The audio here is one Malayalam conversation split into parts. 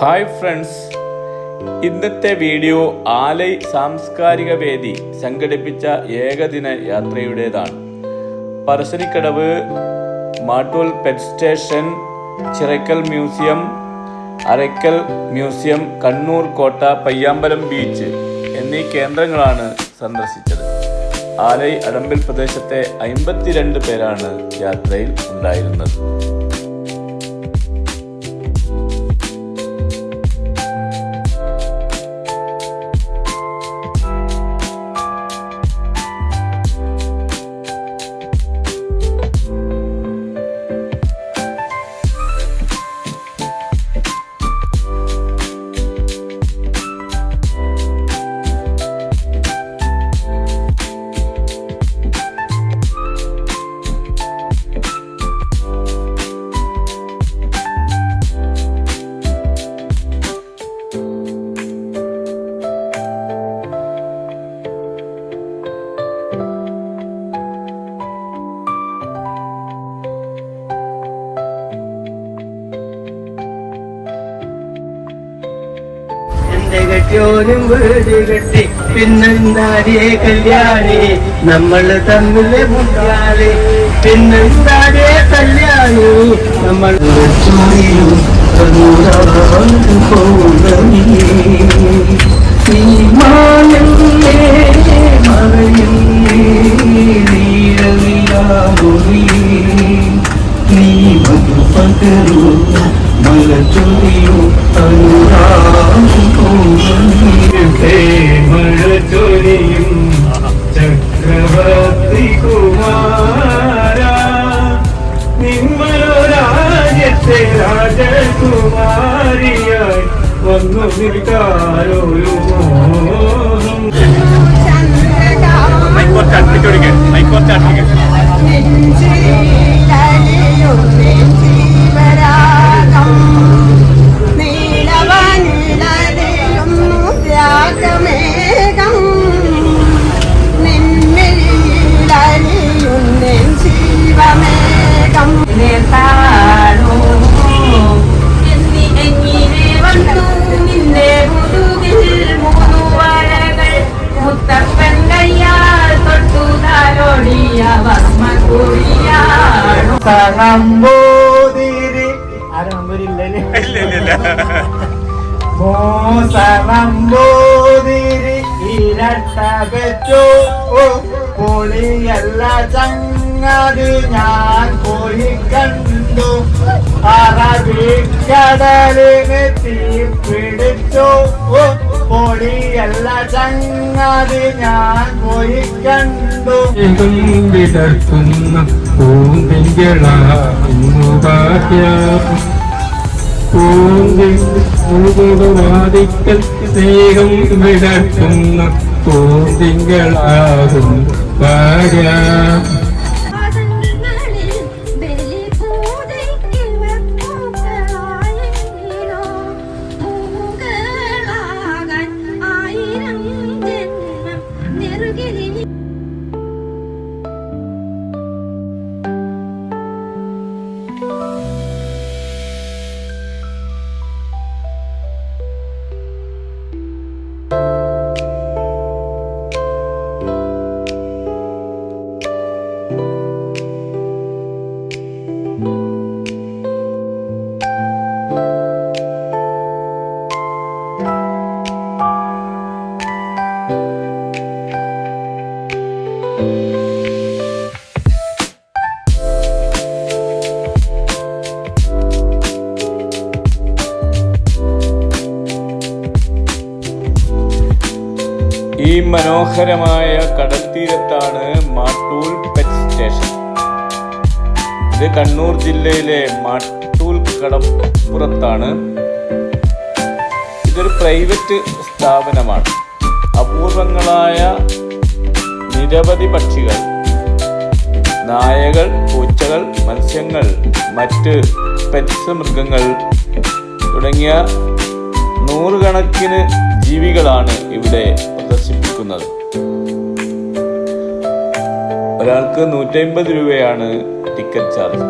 ഹായ് ഫ്രണ്ട്സ് ഇന്നത്തെ വീഡിയോ ആലൈ സാംസ്കാരിക വേദി സംഘടിപ്പിച്ച ഏകദിന യാത്രയുടേതാണ്. Parassinikkadavu Mattool pet station Chirakkal museum Arakkal museum Kannur കോട്ട പയ്യാമ്പലം ബീച്ച് എന്നീ കേന്ദ്രങ്ങളാണ് സന്ദർശിച്ചത്. ആലൈ അടമ്പിൽ പ്രദേശത്തെ അമ്പത്തിരണ്ട് പേരാണ് യാത്രയിൽ ഉണ്ടായിരുന്നത്. കെട്ടിയോനും വീട് കെട്ടി. പിന്നെന്താരിയെ കല്യാണി? നമ്മൾ തമ്മിലെ മുണ്ടാളി പിന്നെന്താരിയെ കല്യാണി? നമ്മൾ നീ ചക്രവർത്തി കുമാര നിങ്ങളൊരാജ്യത്തെ രാജകുമാരിയായി വന്നു നിൽക്കാരൊരു മോഹം മൈക്കോർച്ച് അടുപ്പിച്ചോടിക്കാൻ മൈക്കോർച്ച് കൂടിയാണു സനമ്പോതിരി മൂസ നമ്പൂതിരി ഇരട്ട വെച്ചു പൊളിയല്ല ചങ്ങാതി. ഞാൻ പോയി കണ്ടു അറബിക്കടലിന് തീ പിടിച്ചു ചങ്ങാതി ഞാൻ സ്നേഹം വിടർത്തുന്ന പൂന്തിങ്കളാകും ഭാഗ്യം. മനോഹരമായ കടൽ തീരത്താണ് മാട്ടൂൽ പെറ്റ് സ്റ്റേഷൻ. ഇത് കണ്ണൂർ ജില്ലയിലെ മാട്ടൂൽ കടപ്പുറത്താണ് ഇതൊരു പ്രൈവറ്റ് സ്ഥാപനമാണ്. അപൂർവങ്ങളായ നിരവധി പക്ഷികൾ നായകൾ പൂച്ചകൾ മത്സ്യങ്ങൾ മറ്റ് പെറ്റ്സ് മൃഗങ്ങൾ തുടങ്ങിയ നൂറുകണക്കിന് ജീവികളാണ് ഇവിടെ ഒരാൾക്ക് നൂറ്റമ്പത് രൂപയാണ് ടിക്കറ്റ് ചാർജ്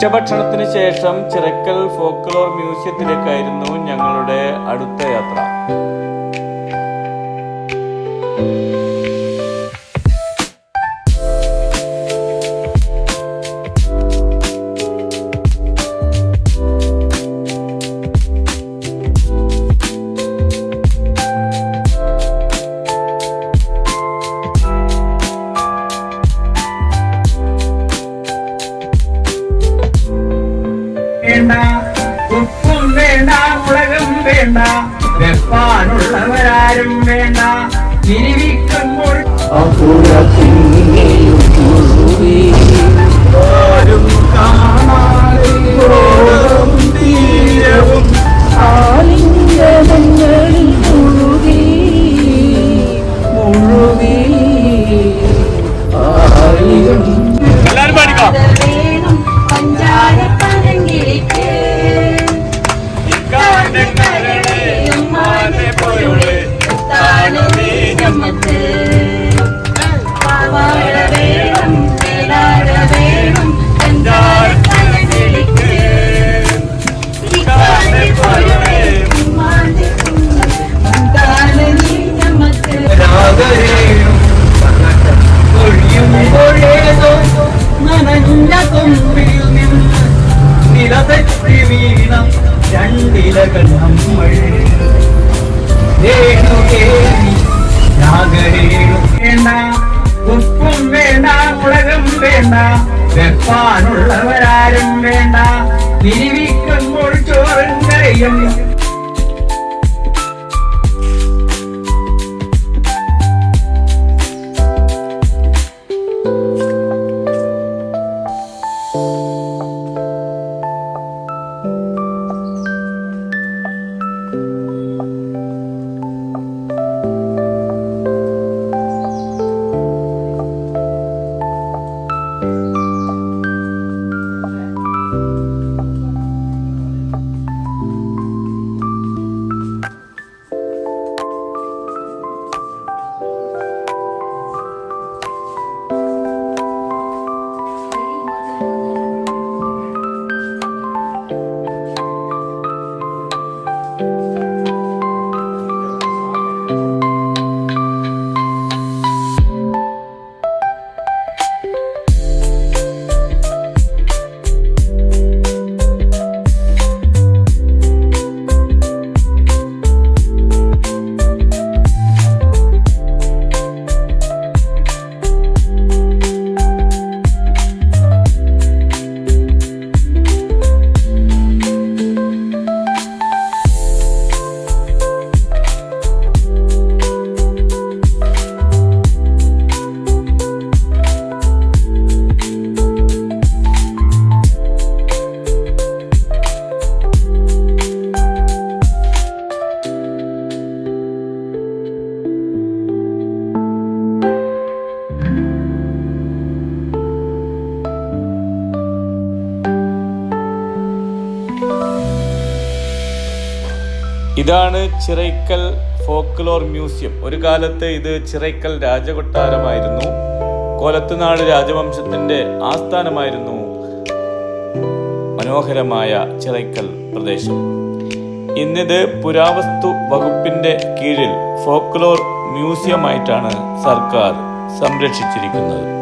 ഉച്ചഭക്ഷണത്തിന് ശേഷം ചിറക്കൽ ഫോക്ലോർ മ്യൂസിയത്തിലേക്കായിരുന്നു ഞങ്ങളുടെ അടുത്ത യാത്ര. ജീവിക്കുമ്പോൾ ആരും Yeah. ഇതാണ് ചിറൈക്കൽ ഫോക്ലോർ മ്യൂസിയം. ഒരു കാലത്ത് ഇത് ചിറൈക്കൽ രാജകൊട്ടാരമായിരുന്നു. കൊലത്തുനാട് രാജവംശത്തിന്റെ ആസ്ഥാനമായിരുന്നു മനോഹരമായ ചിറൈക്കൽ പ്രദേശം. ഇന്നിത് പുരാവസ്തു വകുപ്പിന്റെ കീഴിൽ ഫോക്ലോർ മ്യൂസിയമായിട്ടാണ് സർക്കാർ സംരക്ഷിച്ചിരിക്കുന്നത്.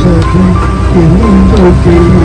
സഖി എന്തു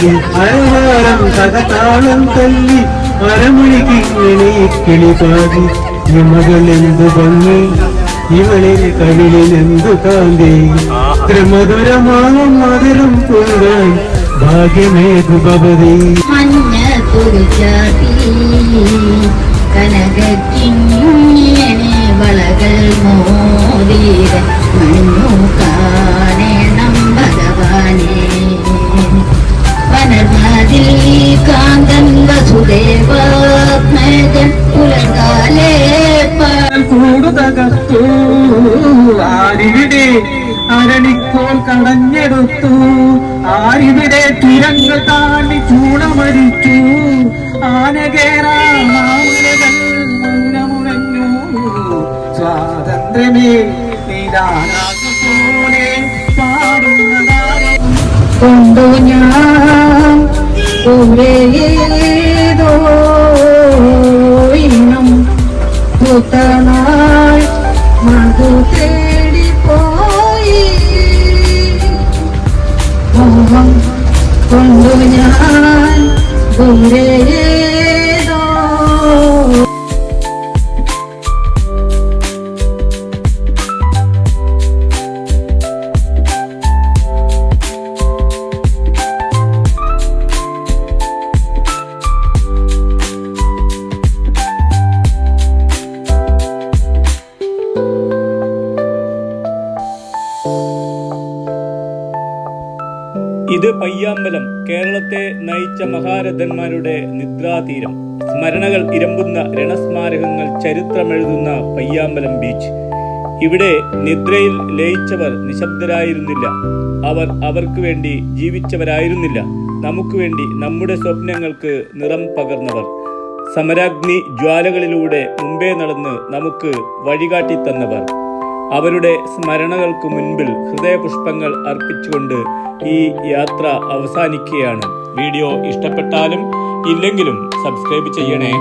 സുന്ദരിയാടി അരവാരം കഥതാളം തല്ലി അരമണിക്കിങ്ങനെ കിളി പാടി. ഇമകൾ എന്തു ഭംഗി ഇവളിൽ കവിളിൽ എന്തു കാന്തി. ത്രിമധുരമാവും മധുരം പൂരാൻ ഭാഗ്യമേതു ഭവതി. മഞ്ഞ തുറിച്ചാട്ടി കനകിങ്ങിയനെ വളകൾ മോദീര മണ്ണു കാന്തൻ വസുദേവാത്മജൻ പുലർകാലേ കൂടുതകത്തു ആരിവിടെ അരണിക്കോൾ കടഞ്ഞെടുത്തു ആരിവിടെ തുരങ്ക താണ്ടി ചൂണമരിച്ചു ആനകേറാമലകൾ മൗനമുഴഞ്ഞു സ്വാതന്ത്ര്യമേ നീതാനാകുപോലെ പാടുന്നതാരം കൊണ്ടു ഞാൻ ദൂരേതോ ഇന്നും പുത്തനായി മധു തേടി പോയി മോഹം കൊണ്ടു ഞാൻ ദൂരേതോ നയിച്ച മഹാരഥന്മാരുടെ നിദ്രാതീരം. സ്മരണകൾ ഇരമ്പുന്ന രണസ്മാരകങ്ങൾ ചരിത്രമെഴുതുന്ന പയ്യാമ്പലം ബീച്ച് ഇവിടെ നിദ്രയിൽ ലയിച്ചവർ നിശബ്ദരായിരുന്നില്ല. അവർ അവർക്ക് വേണ്ടി ജീവിച്ചവരായിരുന്നില്ല. നമുക്ക് വേണ്ടി നമ്മുടെ സ്വപ്നങ്ങൾക്ക് നിറം പകർന്നവർ. സമരാഗ്നി ജ്വാലകളിലൂടെ മുമ്പേ നടന്ന് നമുക്ക് വഴികാട്ടി തന്നവർ അവരുടെ സ്മരണകൾക്ക് മുൻപിൽ ഹൃദയപുഷ്പങ്ങൾ അർപ്പിച്ചുകൊണ്ട് ഈ യാത്ര അവസാനിക്കുകയാണ്. വീഡിയോ ഇഷ്ടപ്പെട്ടാലും ഇല്ലെങ്കിലും സബ്സ്ക്രൈബ് ചെയ്യണേ.